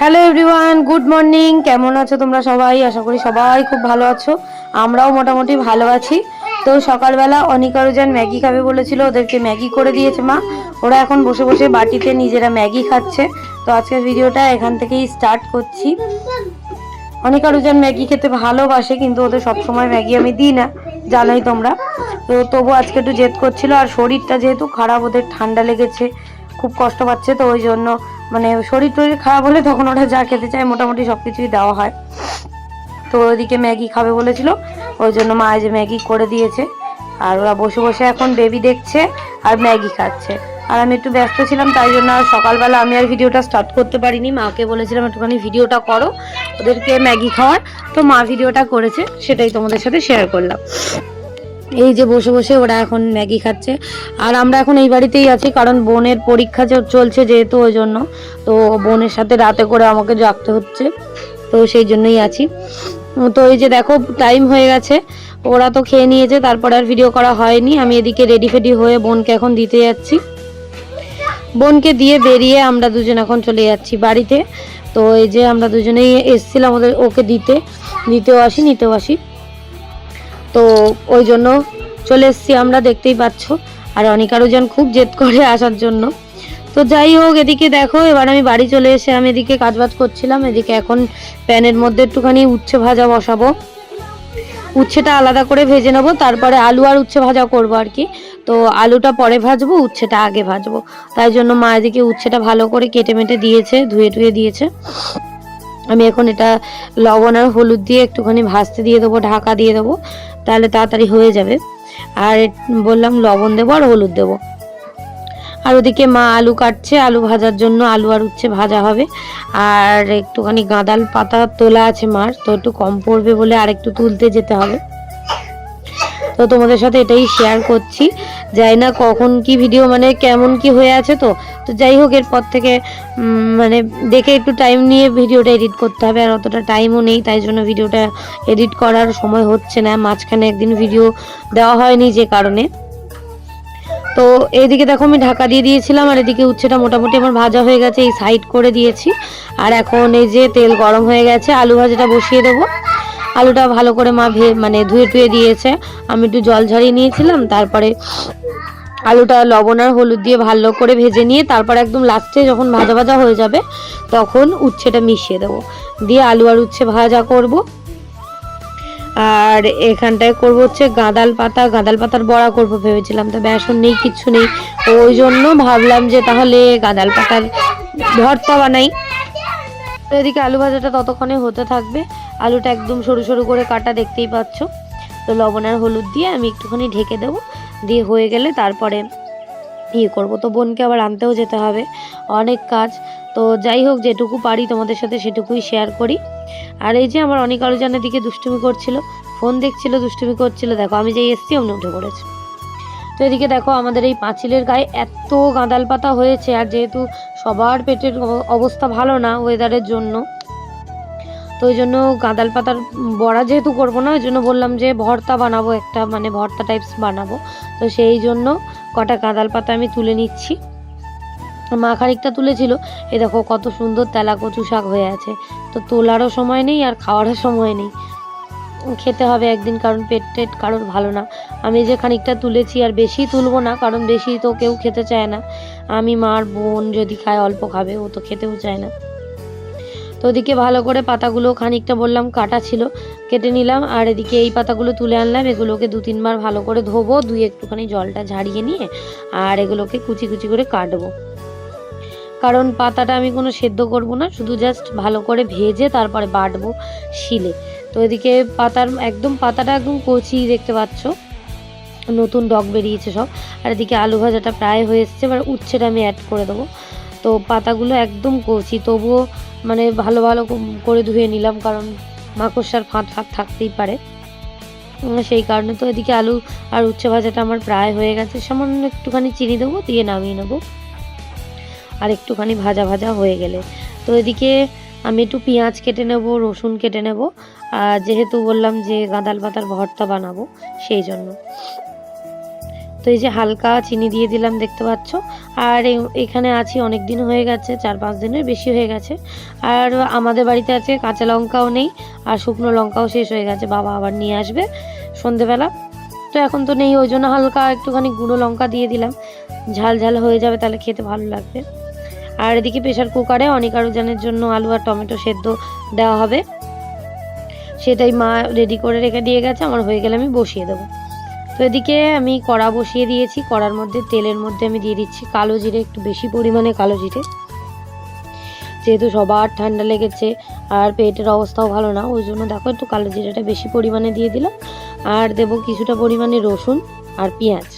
Hello everyone good morning কেমন আছো তোমরা সবাই? আশা করি সবাই খুব ভালো আছো। আমরাও মোটামুটি ভালো আছি। তো সকালবেলা অনেক আরও যান ম্যাগি খাবে বলেছিল, ওদেরকে ম্যাগি করে দিয়েছে মা। ওরা এখন বসে বসে বাটিতে নিজেরা ম্যাগি খাচ্ছে। তো আজকের ভিডিওটা এখান থেকেই স্টার্ট করছি। অনেক আরও যান ম্যাগি খেতে ভালোবাসে, কিন্তু ওদের সবসময় ম্যাগি আমি দিই না। জানোই তোমরা। তো তবু আজকে একটু জেদ করছিল, আর শরীরটা যেহেতু খারাপ, ওদের ঠান্ডা লেগেছে, খুব কষ্ট পাচ্ছে, তো ওই জন্য মানে শরীর টরীর খারাপ হলে তখন ওরা যা খেতে চায় মোটামুটি সব কিছুই দেওয়া হয়। তো ওদিকে ম্যাগি খাবে বলেছিল, ওই জন্য মা যে ম্যাগি করে দিয়েছে। আর ওরা বসে বসে এখন বেবি দেখছে আর ম্যাগি খাচ্ছে। আর আমি একটু ব্যস্ত ছিলাম, তাই জন্য আর সকালবেলা আমি আর ভিডিওটা স্টার্ট করতে পারিনি। মাকে বলেছিলাম, একটুখানি ভিডিওটা করো, ওদেরকে ম্যাগি খাওয়ার। তো মা ভিডিওটা করেছে, সেটাই তোমাদের সাথে শেয়ার করলাম। এই যে বসে বসে ওরা এখন ম্যাগি খাচ্ছে। আর আমরা এখন এই বাড়িতেই আছি, কারণ বোনের পরীক্ষা চলছে যেহেতু ওই জন্য। তো বোনের সাথে রাতে করে আমাকে জাগতে হচ্ছে, তো সেই জন্যই আছি। তো এই যে দেখো টাইম হয়ে গেছে। ওরা তো খেয়ে নিয়েছে, তারপরে আর ভিডিও করা হয়নি। আমি এদিকে রেডি ফেডি হয়ে বোনকে এখন দিতে যাচ্ছি। বোনকে দিয়ে বেরিয়ে আমরা দুজন এখন চলে যাচ্ছি বাড়িতে। তো এই যে আমরা দুজনেই এসেছিলাম ওদের ওকে দিতে। দিতেও আসি, নিতেও আসি। তো ওই জন্য চলে এসেছি আমরা, দেখতেই পাচ্ছ। আর অনেক আরও খুব জেদ করে আসার জন্য। তো যাই হোক, এদিকে দেখো, এবার আমি বাড়ি চলে এসে আমি এদিকে কাজবাজ করছিলাম। এদিকে এখন প্যানের মধ্যে একটুখানি উচ্ছে ভাজা বসাবো। উচ্ছেটা আলাদা করে ভেজে নেব, তারপরে আলু আর উচ্ছে ভাজা করব আর কি। তো আলুটা পরে ভাজবো, উচ্ছেটা আগে ভাজবো। তাই জন্য মা এদিকে উচ্ছেটা ভালো করে কেটে মেটে দিয়েছে ধুয়ে টুয়ে দিয়েছে। আমি এখন এটা লবণ আর হলুদ দিয়ে একটুখানি ভাজতে দিয়ে দেবো, ঢাকা দিয়ে দেবো, তাহলে তাড়াতাড়ি হয়ে যাবে। আর বললাম লবণ দেবো আর হলুদ দেবো। আর ওদিকে মা আলু কাটছে, আলু ভাজার জন্য আলু আর উচ্ছে ভাজা হবে। আর একটুখানি গাঁদাল পাতা তোলা আছে মার, তো একটু কম পড়বে বলে আর একটু তুলতে যেতে হবে। তো তোমাদের সাথে এটাই শেয়ার করছি। যাই না কখন কি ভিডিও মানে কেমন কি হয়ে আছে তো। তো যাই হোক, এরপর থেকে মানে দেখে একটু টাইম নিয়ে ভিডিওটা এডিট করতে হবে। আর অতটা টাইমও নেই, তাই জন্য ভিডিওটা এডিট করার সময় হচ্ছে না। মাঝখানে একদিন ভিডিও দেওয়া হয়নি যে কারণে। তো এইদিকে দেখো, আমি ঢাকা দিয়ে দিয়েছিলাম। আর এদিকে উচ্ছেটা মোটামুটি আমার ভাজা হয়ে গেছে, এই সাইড করে দিয়েছি। আর এখন এই যে তেল গরম হয়ে গেছে, আলু ভাজাটা বসিয়ে দেবো। আলুটা ভালো করে মা ভে মানে ধুয়ে টুয়ে দিয়েছে। আমি একটু জল ঝরিয়ে নিয়েছিলাম, তারপরে আলুটা, লবণ আর হলুদ দিয়ে ভালো করে ভেজে নিয়ে তারপর একদম লাস্টে যখন ভাজা ভাজা হয়ে যাবে, তখন উচ্ছেটা মিশিয়ে দেবো। দিয়ে আলু আর উচ্ছে ভাজা করব। আর এখানটায় করব হচ্ছে গাঁদাল পাতা। গাঁদাল পাতার বড়া করব ভেবেছিলাম, তো বেসন নেই, কিচ্ছু নেই। ওই জন্য ভাবলাম যে তাহলে গাঁদাল পাতার ভর্তা বানাই। তো এদিকে আলু ভাজাটা ততক্ষণে হতে থাকবে। আলুটা একদম সরু সরু করে কাটা দেখতেই পাচ্ছ। তো লবণ আর হলুদ দিয়ে আমি একটুখানি ঢেকে দেবো। দিয়ে হয়ে গেলে তারপরে ইয়ে করব। তো বোনকে আবার আনতেও যেতে হবে। অনেক কাজ। তো যাই হোক, যেটুকু পারি তোমাদের সাথে সেটুকুই শেয়ার করি। আর এই যে আমার অনেক আরও জানের দিকে দুষ্টুমি করছিল। ফোন দেখছিল, দুষ্টুমি করছিল। দেখো, আমি যেই এসছি অমনি উঠে পড়েছে। তো এদিকে দেখো আমাদের এই পাঁচিলের গায়ে এত গাঁদাল পাতা হয়েছে, আর যেহেতু সবার পেটের অব- অবস্থা ভালো না ওয়েদারের জন্য, তো ওই জন্য গাঁদাল পাতার বড়া যেহেতু করব না, ওই জন্য বললাম যে ভর্তা বানাবো একটা মানে ভর্তা টাইপস বানাবো। তো সেই জন্য কটা গাঁদাল পাতা আমি তুলে নিচ্ছি। মা খানিকটা তুলেছিল এ দেখো কত সুন্দর তেলা কচু শাক হয়ে আছে, তো তোলারও সময় নেই আর খাওয়ারও সময় নেই। খেতে হবে একদিন, কারণ পেট টেট কারোর ভালো না। আমি যে খানিকটা তুলেছি আর বেশি তুলবো না, কারণ বেশি তো কেউ খেতে চায় না। আমি মার বোন যদি খায়, অল্প খাবে, ও তো খেতেও চায় না। তো ওদিকে ভালো করে পাতাগুলো খানিকটা বললাম, কাটা ছিল, কেটে নিলাম, আর এদিকে এই পাতাগুলো তুলে আনলাম। এগুলোকে দু তিনবার ভালো করে ধোবো, দুই একটুখানি জলটা ঝাড়িয়ে নিয়ে, আর এগুলোকে কুচি কুচি করে কাটবো। কারণ পাতাটা আমি কোনো সেদ্ধ করব না, শুধু জাস্ট ভালো করে ভেজে তারপরে বাটবো শিলে। তো এদিকে পাতার, একদম পাতাটা একদম কচি দেখতে পাচ্ছ। নতুন ডগ বেরিয়েছে সব। আর এদিকে আলু ভাজাটা প্রায় হয়ে এসছে, এবার উচ্ছেটা আমি অ্যাড করে দেবো। তো পাতাগুলো একদম কচি, তবুও মানে ভালো ভালো করে ধুয়ে নিলাম, কারণ মাকড়সার ফাঁদ ফাঁদ থাকতেই পারে। সেই কারণে তো এদিকে আলু আর উচ্ছে ভাজাটা আমার প্রায় হয়ে গেছে। সামান্য একটুখানি চিনি দেবো, দিয়ে নামিয়ে নেব। আর একটুখানি ভাজা ভাজা হয়ে গেলে। তো এদিকে আমি একটু পেঁয়াজ কেটে নেব, রসুন কেটে নেব, আর যেহেতু বললাম যে গাঁদাল পাতার ভর্তা বানাবো সেই জন্য। তো এই যে হালকা চিনি দিয়ে দিলাম, দেখতে পাচ্ছ? আর এখানে আছি অনেক দিন হয়ে গেছে, চার পাঁচ দিনের বেশি হয়ে গেছে। আর আমাদের বাড়িতে আছে কাঁচা লঙ্কাও নেই, আর শুকনো লঙ্কাও শেষ হয়ে গেছে, বাবা আবার নিয়ে আসবে সন্ধেবেলা। তো এখন তো নেই, ওই জন্য হালকা একটুখানি গুঁড়ো লঙ্কা দিয়ে দিলাম। ঝাল ঝাল হয়ে যাবে, তাহলে খেতে ভালো লাগবে। আর এদিকে প্রেশার কুকারে অনেক আরোজনের জন্য আলু আর টমেটো সেদ্ধ দেওয়া হবে। সেটাই মা রেডি করে রেখে দিয়ে গেছে, আমার হয়ে গেলে আমি বসিয়ে দেবো। তো এদিকে আমি কড়া বসিয়ে দিয়েছি, কড়ার মধ্যে তেলের মধ্যে আমি দিয়ে দিচ্ছি কালো জিরে, একটু বেশি পরিমাণে কালো জিরে। যেহেতু সবার ঠান্ডা লেগেছে আর পেটের অবস্থাও ভালো না, ওই জন্য দেখো একটু কালো জিরেটা বেশি পরিমাণে দিয়ে দিলাম। আর দেবো কিছুটা পরিমাণে রসুন আর পেঁয়াজ।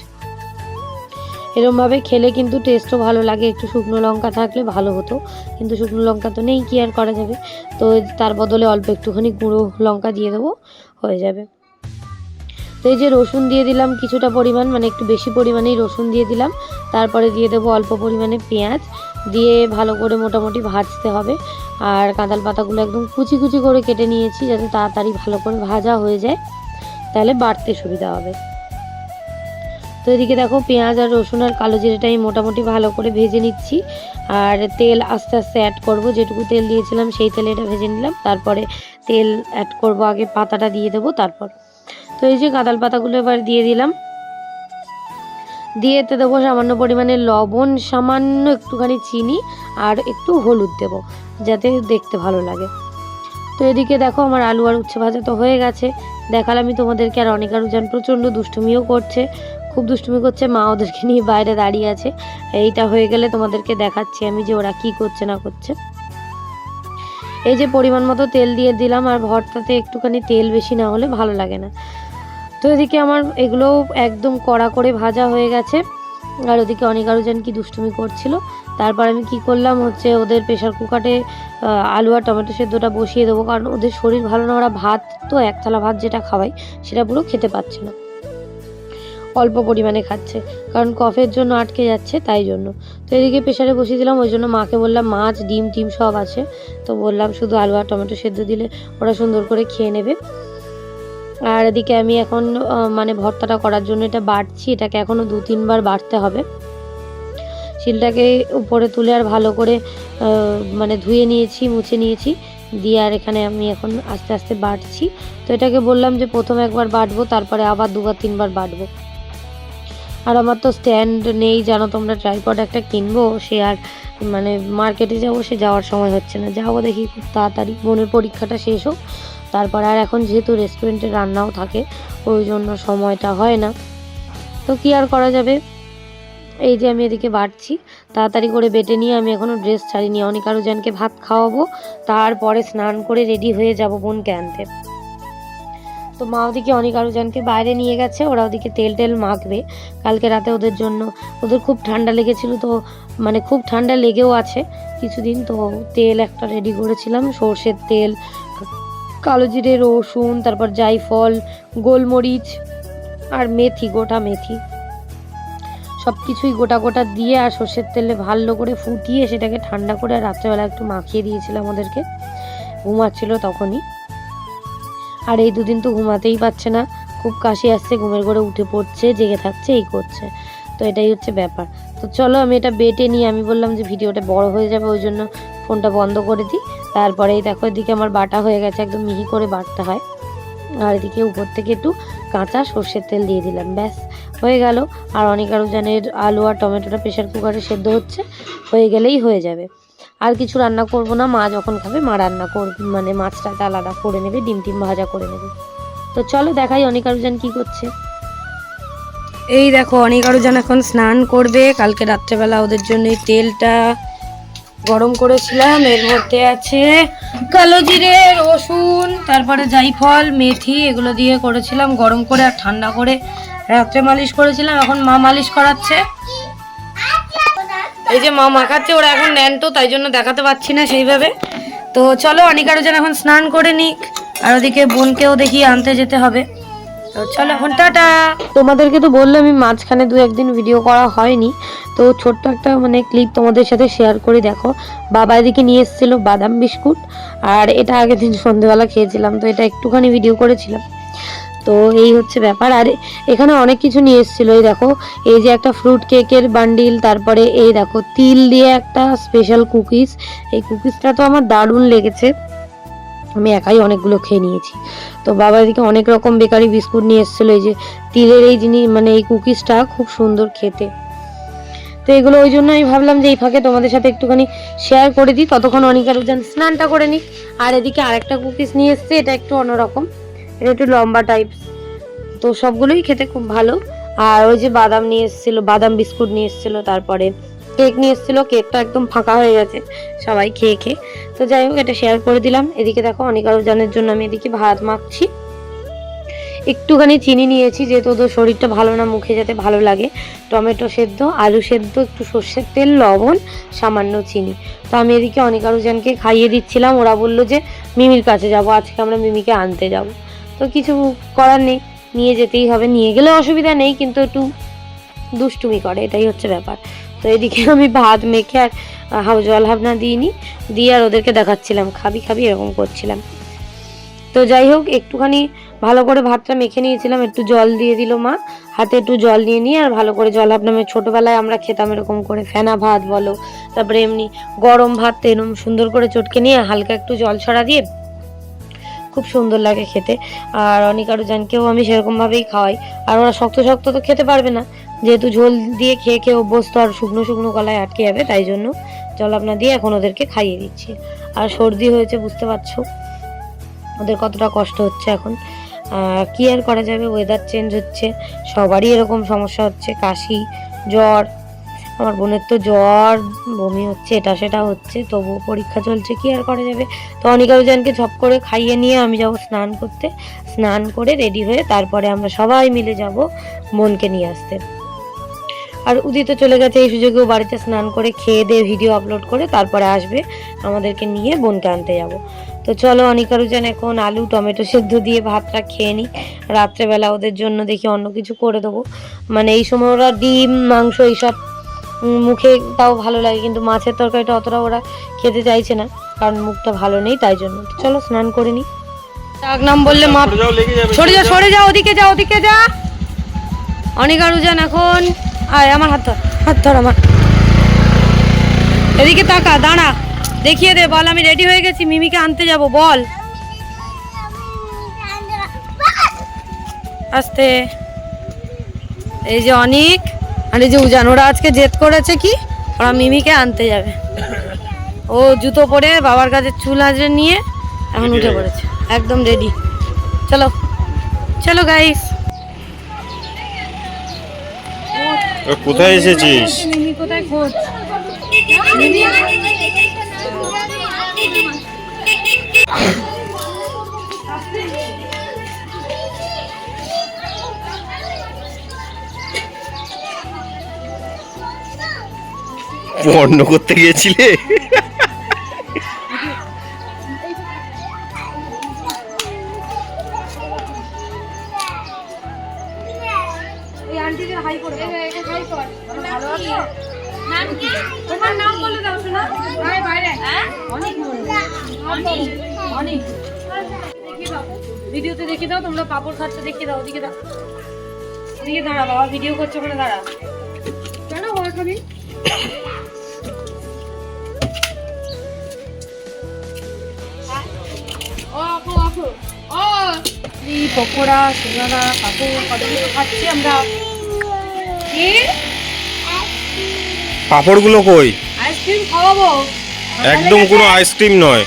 এরমভাবে খেলে কিন্তু টেস্টও ভালো লাগে। একটু শুকনো লঙ্কা থাকলে ভালো হতো, কিন্তু শুকনো লঙ্কা তো নেই, কি আর করা যাবে? তো তার বদলে অল্প একটুখানি গুঁড়ো লঙ্কা দিয়ে দেবো, হয়ে যাবে। তো এই যে রসুন দিয়ে দিলাম কিছুটা পরিমাণ মানে একটু বেশি পরিমাণেই রসুন দিয়ে দিলাম। তারপরে দিয়ে দেবো অল্প পরিমাণে পেঁয়াজ, দিয়ে ভালো করে মোটামুটি ভাজতে হবে। আর কাঁদাল পাতাগুলো একদম কুচি কুচি করে কেটে নিয়েছি, যাতে তাড়াতাড়ি ভালো করে ভাজা হয়ে যায়, তাহলে বাড়তে সুবিধা হবে। তো এদিকে দেখো পেঁয়াজ আর রসুন আর কালো জিরেটা আমি মোটামুটি ভালো করে ভেজে নিচ্ছি। আর তেল আস্তে আস্তে অ্যাড করব। যেটুকু তেল দিয়েছিলাম সেই তেলে এটা ভেজে নিলাম। তারপরে তেল অ্যাড করব। আগে পাতাটা দিয়ে দেবো তারপর। তো এই যে কাঁদাল পাতাগুলো এবার দিয়ে দিলাম। দিয়ে দেবো সামান্য পরিমাণে লবণ, সামান্য একটুখানি চিনি আর একটু হলুদ দেবো, যাতে দেখতে ভালো লাগে। তো এদিকে দেখো আমার আলু আর উচ্ছে ভাজা তো হয়ে গেছে। দেখালাম তোমাদেরকে আর অনেক আরও যেন প্রচণ্ড দুষ্টুমিও করছে। খুব দুষ্টুমি করছে, মা ওদেরকে নিয়ে বাইরে দাঁড়িয়ে আছে। এইটা হয়ে গেলে তোমাদেরকে দেখাচ্ছি আমি যে ওরা কি করছে না করছে। এই যে পরিমাণ মতো তেল দিয়ে দিলাম, আর ভর্তাতে একটুখানি তেল বেশি না হলে ভালো লাগে না। তো এদিকে আমার এগুলো একদম কড়া করে ভাজা হয়ে গেছে, আর ওদিকে অনেক আরও যেন কি দুষ্টুমি করছিল। তারপর আমি কি করলাম হচ্ছে ওদের প্রেশার কুকারে আলু আর টমেটো সেদ্ধটা বসিয়ে দেবো, কারণ ওদের শরীর ভালো না, ওরা ভাত তো এক থালা ভাত যেটা খাওয়াই সেটা পুরো খেতে পাচ্ছে না। অল্প পরিমাণে খাচ্ছে। কারণ কফের জন্য আটকে যাচ্ছে, তাই জন্য। তো এদিকে প্রেশারে বসিয়ে দিলাম, ওই জন্য মাকে বললাম, মাছ, ডিম, টিম সব আছে। তো বললাম, শুধু আলু আর টমেটো সেদ্ধ দিলে ওরা সুন্দর করে খেয়ে নেবে। আর এদিকে আমি এখন মানে ভর্তাটা করার জন্য এটা বাটছি এটাকে এখনও দু, তিনবার বাটতে হবে। শিলটাকে উপরে তুলে আর ভালো করে মানে ধুয়ে নিয়েছি, মুছে নিয়েছি। দিয়ে আর এখানে আমি এখন আস্তে আস্তে বাটছি তো এটাকে বললাম যে প্রথম একবার বাটবো, তারপরে আবার দুবার, তিনবার বাটবো। আর আমার তো স্ট্যান্ড নেই, জানো তোমরা ট্রাইপড একটা কিনবো, সে আর মানে মার্কেটে যাব, সে যাওয়ার সময় হচ্ছে না। যাব দেখি খুব তাড়াতাড়ি বোনের পরীক্ষাটা শেষ হোক। তারপর আর এখন যেহেতু রেস্টুরেন্টে রান্নাও থাকে, ওই জন্য সময়টা হয় না। তো কি আর করা যাবে? এই যে আমি এদিকে বাড়ছি, তাড়াতাড়ি করে বেটে নিয়ে আমি এখনও ড্রেস ছাড়িনি। অনেক আরও জনকে ভাত খাওয়াবো, তারপরে স্নান করে রেডি হয়ে যাব বোনকে আনতে। তো মা ওদিকে অনেক আরও জনকে বাইরে নিয়ে গেছে, ওরা ওদিকে তেল টেল মাখবে। কালকে রাতে ওদের জন্য, ওদের খুব ঠান্ডা লেগেছিল তো মানে খুব ঠান্ডা লেগেও আছে কিছুদিন, তো তেল একটা রেডি করেছিলাম, সর্ষের তেল, কালো জিরে, রসুন, তারপর জাইফল গোলমরিচ আর মেথি, গোটা মেথি। সব কিছুই গোটা গোটা দিয়ে আর সর্ষের তেলে ভালো করে ফুটিয়ে সেটাকে ঠান্ডা করে রাত্রেবেলা একটু মাখিয়ে দিয়েছিলাম ওদেরকে। ঘুমাচ্ছিল তখনই। আর এই দুদিন তো ঘুমাতেই পারছে না। খুব কাশি আসছে, ঘুমের ঘরে উঠে পড়ছে, জেগে থাকছে, এই করছে। তো এটাই হচ্ছে ব্যাপার। তো চলো আমি এটা বেটে নিয়ে আমি বললাম যে ভিডিওটা বড় হয়ে যাবে, ওই জন্য ফোনটা বন্ধ করে দিই। তারপরেই দেখো, এদিকে আমার বাটা হয়ে গেছে, একদম মিহি করে বাটতে হয়। আর এদিকে উপর থেকে একটু কাঁচা সর্ষের তেল দিয়ে দিলাম, ব্যাস। হয়ে গেল। আর অনেক আরও জানের আলু আর টমেটোটা প্রেশার কুকারে সেদ্ধ হচ্ছে, হয়ে গেলেই হয়ে যাবে। আর কিছু রান্না করব না, মা যখন খাবে, মা রান্না করবে মানে মাছটা আলাদা করে নেবে, ডিম টিম ভাজা করে নেবে। তো চলো দেখাই অনেক আরও জান কী করছে। এই দেখো, অনেক আরও জান এখন স্নান করবে। কালকে রাত্রেবেলা ওদের জন্য তেলটা গরম করেছিলাম, এর মধ্যে আছে কালো জিরে রসুন, তারপরে জাইফল, মেথি, এগুলো দিয়ে করেছিলাম, গরম করে আর ঠান্ডা করে রাত্রে মালিশ করেছিলাম। এখন মা মালিশ করাচ্ছে। এই যে মা মাখাচ্ছে, ওরা এখন নেন তো তাই জন্য দেখাতে পাচ্ছি না সেইভাবে। তো চলো, অনেক আরও যেন এখন স্নান করে নিক, আর ওদিকে বোনকেও দেখি আনতে যেতে হবে। তো চলো এখন তোমাদেরকে তো বললাম আমি মাঝখানে দু একদিন ভিডিও করা হয়নি। তো ছোট্ট একটা মানে ক্লিপ তোমাদের সাথে শেয়ার করে, দেখো। বাবা এদিকে নিয়ে এসেছিল বাদাম বিস্কুট, আর এটা আগের দিন সন্ধেবেলা খেয়েছিলাম, তো এটা একটুখানি ভিডিও করেছিলাম। তো এই হচ্ছে ব্যাপার। আর এখানে অনেক কিছু নিয়ে এসেছিল। এই দেখো, এই যে একটা ফ্রুট কেকের বান্ডিল তারপরে এই দেখো, তিল দিয়ে একটা স্পেশাল কুকিজ এই কুকিজটা তো আমার দারুণ লেগেছে। আমি একাই অনেকগুলো খেয়ে নিয়েছি। তো বাবা এদিকে অনেক রকম বেকারি বিস্কুট নিয়ে এসেছিল। এই যে তিলের এই জিনিস মানে এই কুকিজটা খুব সুন্দর খেতে। তো এগুলো ওই জন্য আমি ভাবলাম যে এই ফাঁকে তোমাদের সাথে একটুখানি শেয়ার করে দিই। ততক্ষণ অনিকার উজান স্নানটা করে নিই আর এদিকে আরেকটা কুকিজ নিয়ে এসছে। এটা একটু অন্যরকম। এটা একটু লম্বা টাইপ তো সবগুলোই খেতে খুব ভালো। আর ওই যে বাদাম নিয়ে এসেছিল, বাদাম বিস্কুট নিয়ে এসেছিল, তারপরে কেক নিয়ে এসেছিল। কেকটা একদম ফাঁকা হয়ে গেছে, সবাই খেয়ে খেয়ে। তো যাই হোক, এটা শেয়ার করে দিলাম। এদিকে দেখো অনিকার উজানের জন্য আমি এদিকে ভাত মাখছি। একটুখানি চিনি নিয়েছি, যেহেতু ওদের শরীরটা ভালো না, মুখে যাতে ভালো লাগে। টমেটো সেদ্ধ, আলু সেদ্ধ, একটু সর্ষের তেল, লবণ, সামান্য চিনি। তো আমি এদিকে অনিকারুজানকে খাইয়ে দিচ্ছিলাম। ওরা বলল যে, মিমির কাছে যাব, আজকে আমরা মিমিকে আনতে যাব। তো কিছু করার নেই। নিয়ে যেতেই হবে, নিয়ে গেলে অসুবিধা নেই, কিন্তু একটু দুষ্টুমি করে, এটাই হচ্ছে ব্যাপার। তো এদিকে আমি ভাত মেখে আর হাউ জল ভাবনা দিইনি, দিয়ে আর ওদেরকে দেখাচ্ছিলাম, খাবি খাবি এরকম করছিলাম। তো যাই হোক, একটুখানি ভালো করে ভাতটা মেখে নিয়েছিলাম, একটু জল দিয়ে দিল মা, হাতে একটু জল নিয়ে নিয়ে আর ভালো করে জল আপনার ছোটোবেলায় আমরা খেতাম এরকম করে, ফেনা ভাত বলো, তারপরে এমনি গরম ভাত এরকম সুন্দর করে চটকে নিয়ে হালকা একটু জল ছড়া দিয়ে খুব সুন্দর লাগে খেতে। আর অনিকারু জানকেও আমি সেরকমভাবেই খাওয়াই। আর ওরা শক্ত শক্ত তো খেতে পারবে না। যেহেতু ঝোল দিয়ে খেয়ে খেয়ে অভ্যস্ত আর শুকনো শুকনো গলায় আটকে যাবে, তাই জন্য জল আপনা দিয়ে এখন ওদেরকে খাইয়ে দিচ্ছি। আর সর্দি হয়েছে, বুঝতে পারছ? ওদের কতটা কষ্ট হচ্ছে এখন। কি আর করা যাবে? ওয়েদার চেঞ্জ হচ্ছে, সবারই এরকম সমস্যা হচ্ছে। কাশি, জ্বর আমার বোনের তো জ্বর, বমি হচ্ছে, এটা সেটা হচ্ছে, তবুও পরীক্ষা চলছে, কি আর করা যাবে? তো অনিকারুজানকে ঝপ করে খাইয়ে নিয়ে আমি যাব স্নান করতে। স্নান করে রেডি হয়ে তারপরে আমরা সবাই মিলে যাব বোনকে নিয়ে আসতে। আর উদিত চলে গেছে, এই সুযোগেও বাড়িতে স্নান করে খেয়ে দিয়ে ভিডিও আপলোড করে তারপরে আসবে, আমাদেরকে নিয়ে বোনকে আনতে যাব। তো চলো অনিকারুজান এখন আলু, টমেটো সেদ্ধ দিয়ে ভাতটা খেয়ে নিই। রাত্রেবেলা ওদের জন্য দেখি অন্য কিছু করে দেবো। মানে এই সময় ওরা ডিম, মাংস এইসব মুখে তাও ভালো লাগে কিন্তু মাছের তরকারিটা অতটা ওরা খেতে চাইছে না কারণ মুখটা ভালো নেই তাই জন্য। চলো স্নান করে নিই ডাক নাম বললে মা সরে যাও সরে যা ওদিকে যা ওদিকে যা। অনিকারুজান এখন। আয় আমার হাত ধর হাত ধর আমার। এদিকে তাকা দাঁড়া। দেখিয়ে দে বল আমি রেডি হয়ে গেছি মিমিকে আনতে যাব বল। আস্তে। এই যে অনিক। আর এই যে উজান ওরা আজকে জেদ করেছে কি? ওরা মিমিকে আনতে যাবে। ও জুতো পরে বাবার কাছে চুল আজরে নিয়ে এখন উঠে পড়েছে। একদম রেডি চলো চলো গাইস কোথায় এসেছিস? কোথায় খোঁজ? আছো করতে কি? তোমার নাম বলে দাও শোনা। বাইরে। বাইরে অনেক অনেক। ভিডিওতে দেখিয়ে দাও তোমরা পাপড় খাচ্ছে দেখিয়ে দাও ওদিকে দাও। ওদিকে দাঁড়া বাবা ভিডিও করছে ওখানে দাঁড়া। কেন খাবি? এই পকোড়া সিঙ্গারা পাপড় কতগুলো খাচ্ছি আমরা। কি? পাপড়গুলো কই? আইসক্রিম খাওয়াবো। একদম কোনো আইসক্রিম নয়।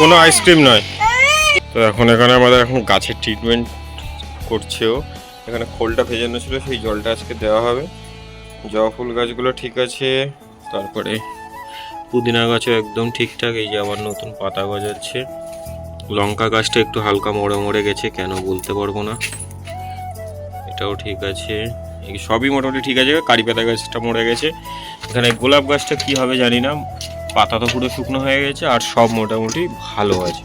কোনো আইসক্রিম নয়। তো এখন এখানে আমাদের এখন গাছের ট্রিটমেন্ট করছেও এখানে খোলটা ভেজানো ছিল সেই জলটা আজকে দেওয়া হবে। জবা ফুল গাছগুলো ঠিক আছে। তারপরে পুদিনা গাছও একদম ঠিকঠাক, এই যে আবার নতুন পাতা গজাচ্ছে। লঙ্কা গাছটা একটু হালকা মরে মরে গেছে, কেন বলতে পারব না। এটাও ঠিক আছে। সবই মোটামুটি ঠিক আছে, কারি পাতা গাছটা মরে গেছে। এখানে গোলাপ গাছটা কি হবে জানি না, পাতা তো পুরো শুকনো হয়ে গেছে, আর সব মোটামুটি ভালো আছে।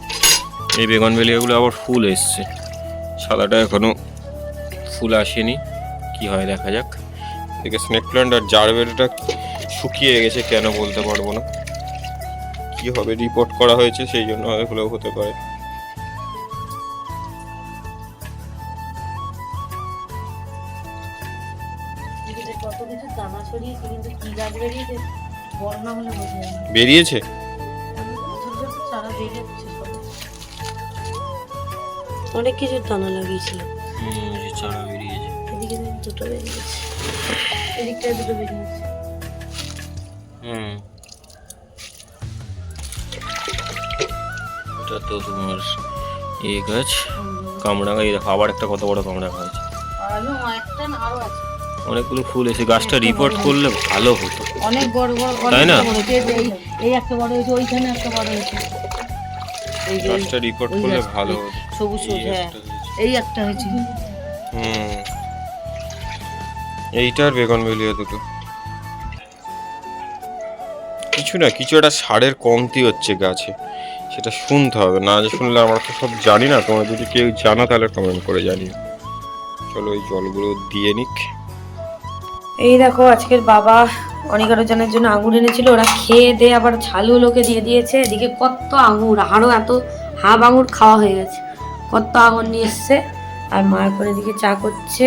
এই বেগুন বেলিয়াগুলো আবার ফুল এসছে। সাদাটা এখনও ফুল আসেনি, কি হয় দেখা যাক। এদিকে স্নেক প্ল্যান্ট আর জারবেলটা শুকিয়ে গেছে কেন বলতে পারব না। কি হবে রিপোর্ট করা হয়েছে সেই জন্য এগুলো হতে পারে। বেরিয়েছে? অনেক কিছু দানা লাগিয়েছিল। চারা বেরিয়েছে। দুটো বেরিয়েছে। এদিকটা দুটো বেরিয়েছে। হুম। এটা তো তোমার এই গাছ গাছ এই দেখো আবার একটা কত বড় আরও আছে। অনেকগুলো ফুল এসে গাছটা রিপোর্ট করলে ভালো হতো। অনেক বড় বড় তাই না? এই একটা বড় হয়েছে ওইখানে একটা বড় হয়েছে। গাছটা রিপোর্ট করলে ভালো হতো। সবুজ হ্যাঁ। এই একটা হয়েছে। হুম। এইটার বেগুন বেলিয়া দুটো। কিছু না, কিছু একটা সারের কমতি হচ্ছে গাছে। সেটা শুনতে হবে, না যে শুনলে আমরা তো সব জানি না। তোমরা যদি কেউ জানো তাহলে কমেন্ট করে জানিও। চলো এই জলগুলো দিয়ে নিক। এই দেখো, আজকের বাবা অনেক জনের জন্য আঙুর এনেছিল। ওরা খেয়ে দিয়ে আবার ঝালগুলোকে দিয়ে দিয়েছে। এদিকে কত আঙুর আরও এত হাফ আঙুর খাওয়া হয়ে গেছে। কত আঙুর নিয়ে এসছে। আর মা এখন এদিকে চা করছে,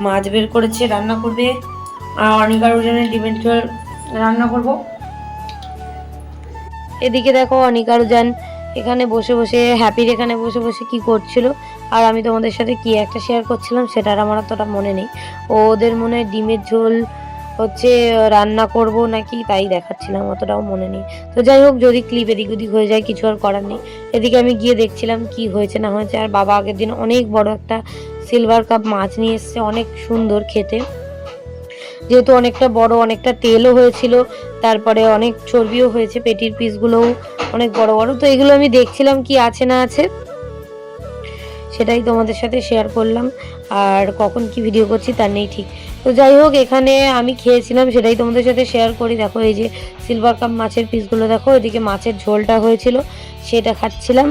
মাছ বের করেছে, রান্না করবে। আর অনেক জনের ডিমের রান্না করব। এদিকে দেখো অনিকারুজান এখানে বসে বসে, হ্যাপির এখানে বসে বসে কি করছিল। আর আমি তোমাদের সাথে কি একটা শেয়ার করছিলাম সেটা আর আমার অতটা মনে নেই। ও ওদের মনে ডিমের ঝোল হচ্ছে রান্না করব নাকি তাই দেখাচ্ছিলাম, অতটাও মনে নেই। তো যাই হোক, যদি ক্লিপ এদিক ওদিক হয়ে যায়, কিছু আর করার নেই। এদিকে আমি গিয়ে দেখছিলাম কি হয়েছে, না হয়েছে। আর বাবা আগের দিন অনেক বড় একটা সিলভার কাপ মাছ নিয়ে এসছে, অনেক সুন্দর খেতে। যেহেতু অনেকটা বড়, অনেকটা তেলও হয়েছিল, তারপরে অনেক চর্বিও হয়েছে, পেটির পিসগুলোও অনেক বড় বড়। তো এগুলো আমি দেখছিলাম কি আছে না আছে, সেটাই তোমাদের সাথে শেয়ার করলাম। আর কখন কি ভিডিও করছি তার নেই ঠিক। তো যাই হোক, এখানে আমি খেয়েছিলাম, সেটাই তোমাদের সাথে শেয়ার করি। দেখো, এই যে সিলভার কাপ মাছের পিসগুলো, দেখো, এদিকে মাছের ঝোলটা হয়েছিল, সেটা খাচ্ছিলাম।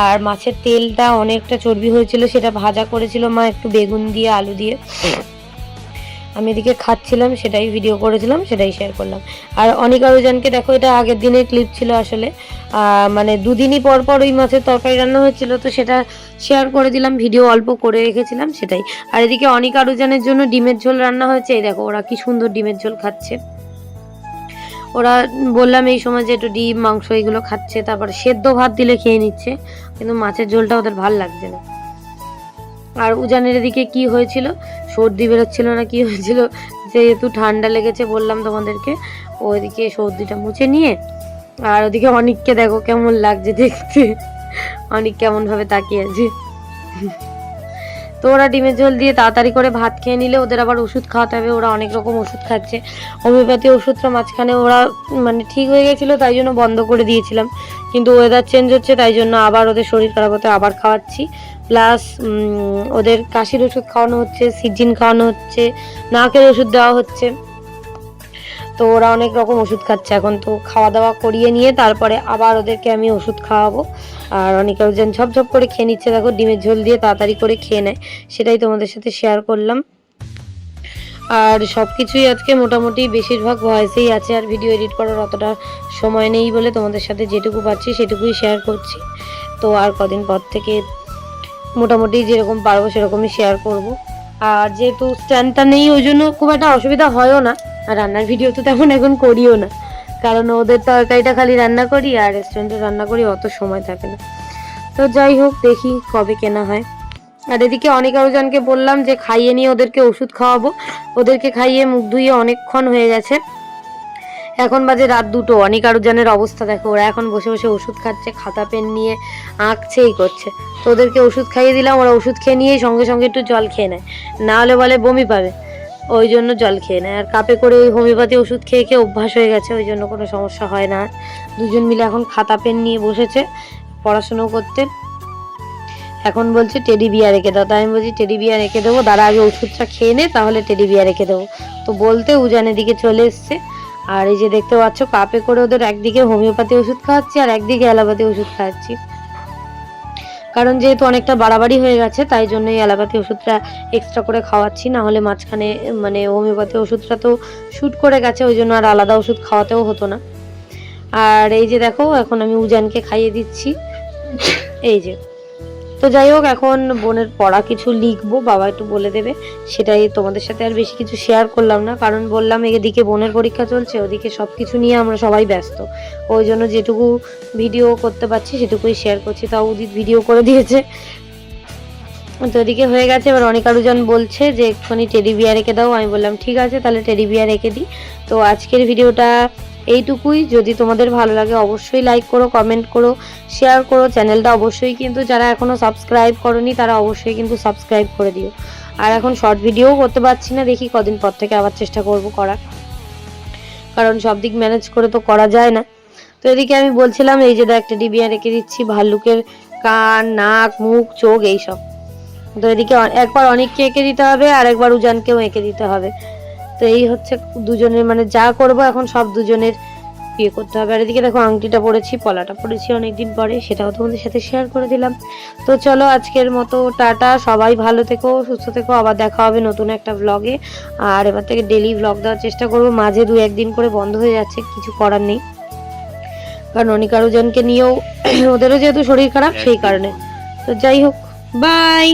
আর মাছের তেলটা অনেকটা চর্বি হয়েছিল, সেটা ভাজা করেছিল মা, একটু বেগুন দিয়ে, আলু দিয়ে। আমি এদিকে খাচ্ছিলাম, সেটাই ভিডিও করেছিলাম, সেটাই শেয়ার করলাম। আর অনেক আরোজনকে দেখো, এটা আগের দিনের ক্লিপ ছিল আসলে। মানে দুদিনই পর পর ওই মাছের তরকারি রান্না হয়েছিল তো সেটা শেয়ার করে দিলাম ভিডিও অল্প করে রেখেছিলাম, সেটাই। আর এদিকে অনেক আরোজনের জন্য ডিমের ঝোল রান্না হয়েছে এই দেখো, ওরা কি সুন্দর ডিমের ঝোল খাচ্ছে। ওরা বললাম এই সময় যে একটু ডিম, মাংস এগুলো খাচ্ছে, তারপর সেদ্ধ ভাত দিলে খেয়ে নিচ্ছে, কিন্তু মাছের ঝোলটা ওদের ভালো লাগছে না। আর উজানের এদিকে কি হয়েছিল? সর্দি বেরোচ্ছিল না, কি হয়েছিল? যেহেতু ঠান্ডা লেগেছে বললাম তোমাদেরকে, ওইদিকে সর্দিটা মুছে নিয়ে, আর ওদিকে অনেককে দেখো কেমন লাগছে দেখতে। অনেক কেমন ভাবে তাকিয়ে আছে। তো ওরা ডিমের ঝোল দিয়ে তাড়াতাড়ি করে ভাত খেয়ে নিলে, ওদের আবার ওষুধ খাওয়াতে হবে, ওরা অনেক রকম ওষুধ খাচ্ছে। হোমিওপ্যাথি ওষুধটা মাঝখানে ওরা মানে ঠিক হয়ে গেছিল, তাই জন্য বন্ধ করে দিয়েছিলাম। কিন্তু ওয়েদার চেঞ্জ হচ্ছে, তাই জন্য আবার ওদের শরীর খারাপ হতে, আবার খাওয়াচ্ছি। প্লাস ওদের কাশির ওষুধ খাওয়ানো হচ্ছে, সিজিন খাওয়ানো হচ্ছে, নাকের ওষুধ দেওয়া হচ্ছে। তো ওরা অনেক রকম ওষুধ খাচ্ছে এখন। তো খাওয়া দাওয়া করিয়ে নিয়ে তারপরে আবার ওদেরকে আমি ওষুধ খাওয়াবো। আর অনেকে ওজন ঝপঝপ করে খেয়ে নিচ্ছে। দেখো, ডিমের ঝোল দিয়ে তাড়াতাড়ি করে খেয়ে নেয়। সেটাই তোমাদের সাথে শেয়ার করলাম। আর সব কিছুই আজকে মোটামুটি বেশিরভাগ ভয়েসেই আছে। আর ভিডিও এডিট করার অতটা সময় নেই বলে তোমাদের সাথে যেটুকু পাচ্ছি, সেটুকুই শেয়ার করছি। তো আর কদিন পর থেকে মোটামুটি যেরকম পারব সেরকমই শেয়ার করব। আর যেহেতু স্ট্যান্ডটা নেই, ওই জন্য খুব একটা অসুবিধা হয়ও না। আর রান্নার ভিডিও তো তেমন এখন করিও না। কারণ ওদের তরকারিটা খালি রান্না করি আর রেস্টুরেন্টে রান্না করি, অত সময় থাকে না। তো যাই হোক, দেখি কবে কেনা হয়। আর এদিকে অনেক আরোজনকে বললাম যে, খাইয়ে নিয়ে ওদেরকে ওষুধ খাওয়াবো। ওদেরকে খাইয়ে মুখ ধুয়ে অনেকক্ষণ হয়ে গেছে। এখন বাজে রাত দুটো। অনেক আরোজনের অবস্থা দেখো, ওরা এখন বসে বসে ওষুধ খাচ্ছে, খাতা, পেন নিয়ে আঁকছেই করছে। তো ওদেরকে ওষুধ খাইয়ে দিলাম, ওরা ওষুধ খেয়ে নিয়ে সঙ্গে সঙ্গে একটু জল খেয়ে নেয়। না হলে বলে বমি পাবে, ওই জন্য জল খেয়ে নেয়। আর কাপে করে ওই হোমিওপ্যাথি ওষুধ খেয়ে খেয়ে অভ্যাস হয়ে গেছে, ওই জন্য কোনো সমস্যা হয় না। দুজন মিলে এখন খাতা, পেন নিয়ে বসেছে পড়াশুনো করতে। এখন বলছে টেডি বিয়ার রেখে দাও। তাই আমি বলছি টেডি বিয়ার রেখে দেবো দাঁড়া আগে ওষুধটা খেয়ে নে, তাহলে টেডি বিয়ার রেখে দেবো। তো বলতে উজানের দিকে চলে এসছে। আর এই যে দেখতে পাচ্ছ কাপে করে ওদের একদিকে হোমিওপ্যাথি ওষুধ খাওয়াচ্ছি আর একদিকে অ্যালোপ্যাথি ওষুধ খাওয়াচ্ছি কারণ যেহেতু অনেকটা বাড়াবাড়ি হয়ে গেছে, তাই জন্য এই অ্যালোপ্যাথি ওষুধটা এক্সট্রা করে খাওয়াচ্ছি, না হলে মাঝখানে মানে হোমিওপ্যাথি ওষুধটা তো শ্যুট করে গেছে, ওই জন্য আর আলাদা ওষুধ খাওয়াতেও হতো না। আর এই যে দেখো, এখন আমি উজানকে খাইয়ে দিচ্ছি। এই যে। তো যাই হোক, এখন বোনের পড়া কিছু লিখব, বাবা একটু বলে দেবে। সেটাই তোমাদের সাথে আর বেশি কিছু শেয়ার করলাম না, কারণ বললাম এদিকে বোনের পরীক্ষা চলছে, ওদিকে সব কিছু নিয়ে আমরা সবাই ব্যস্ত। ওই জন্য যেটুকু ভিডিও করতে পারছি, সেটুকুই শেয়ার করছি। তাও উদিত ভিডিও করে দিয়েছে। তো এদিকে হয়ে গেছে, এবার অনেক আরুজন বলছে যে, এক্ষুনি টেডি বিয়ার রেখে দাও। আমি বললাম, ঠিক আছে, তাহলে টেডি বিয়ার রেখে দিই। তো আজকের ভিডিওটা এইটুকুই। যদি তোমাদের ভালো লাগে, অবশ্যই লাইক করো কমেন্ট করো শেয়ার করো। চ্যানেলটা অবশ্যই কিন্তু যারা এখনও সাবস্ক্রাইব করনি, তারা অবশ্যই কিন্তু সাবস্ক্রাইব করে দিও। আর এখন শর্ট ভিডিও করতে পারছি না, দেখি কদিন পর থেকে আবার চেষ্টা করব করার। কারণ সব দিক ম্যানেজ করে তো করা যায় না। তো এদিকে আমি বলছিলাম, এই যে একটা টেডি বিয়ার রেখে দিচ্ছি, ভাল্লুকের কান, নাক, মুখ, চোখ, এইসব। তো এদিকে একবার অনেককে এঁকে দিতে হবে, আর একবার উজানকেও এঁকে দিতে হবে। তো এই হচ্ছে দুজনের মানে যা করব এখন সব দুজনের বিয়ে করতে হবে। আর এদিকে দেখো আংটিটা পরেছি পলাটা পরেছি অনেকদিন পরে সেটাও তোমাদের সাথে শেয়ার করে দিলাম। তো চলো আজকের মতো টাটা সবাই ভালো থেকো সুস্থ থেকো আবার দেখা হবে নতুন একটা ব্লগে আর এবার থেকে ডেলি ব্লগ দেওয়ার চেষ্টা করব মাঝে দু একদিন করে বন্ধ হয়ে যাচ্ছে কিছু করার নেই। কারণ অনিকারুজনকে নিয়েও ওদেরও যেহেতু শরীর খারাপ সেই কারণে। তো যাই হোক বাই